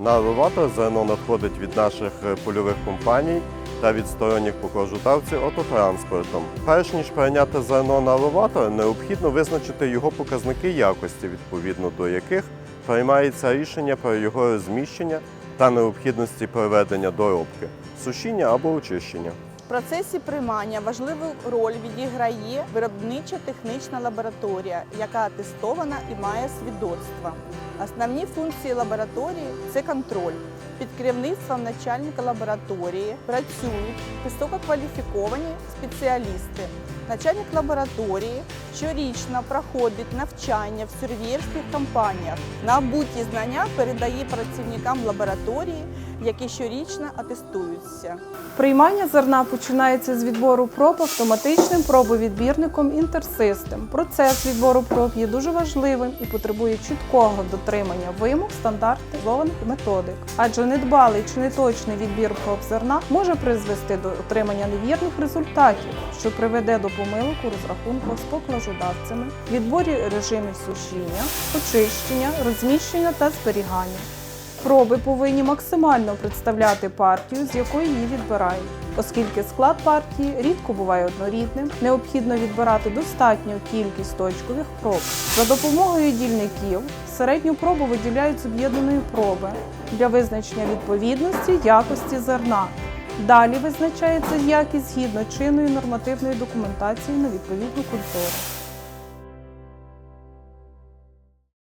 На елеватор зерно надходить від наших е, польових компаній та від сторонніх покладжутавців автотранспортом. Перш ніж прийняти зерно на елеватор, необхідно визначити його показники якості, відповідно до яких приймається рішення про його розміщення та необхідності проведення доробки, сушіння або очищення. В процесі приймання важливу роль відіграє виробнича технічна лабораторія, яка атестована і має свідоцтва. Основні функції лабораторії це контроль. Під керівництвом начальника лабораторії працюють висококваліфіковані спеціалісти. Начальник лабораторії щорічно проходить навчання в сюрвієрських компаніях. Набуті знання передає працівникам лабораторії, які щорічно атестуються. Приймання зерна починається з відбору проб автоматичним пробовідбірником Інтерсистем. Процес відбору проб є дуже важливим і потребує чіткого дотримання вимог стандартизованих методик. Адже недбалий чи неточний відбір проб зерна може призвести до отримання невірних результатів, що приведе до помилок у розрахунках з поклажодавцями, відборі режимів сушіння, очищення, розміщення та зберігання. Проби повинні максимально представляти партію, з якої її відбирають. Оскільки склад партії рідко буває однорідним, необхідно відбирати достатню кількість точкових проб. За допомогою дільників середню пробу виділяють з об'єднаної проби для визначення відповідності якості зерна. Далі визначається якість згідно чинної нормативної документації на відповідну культуру.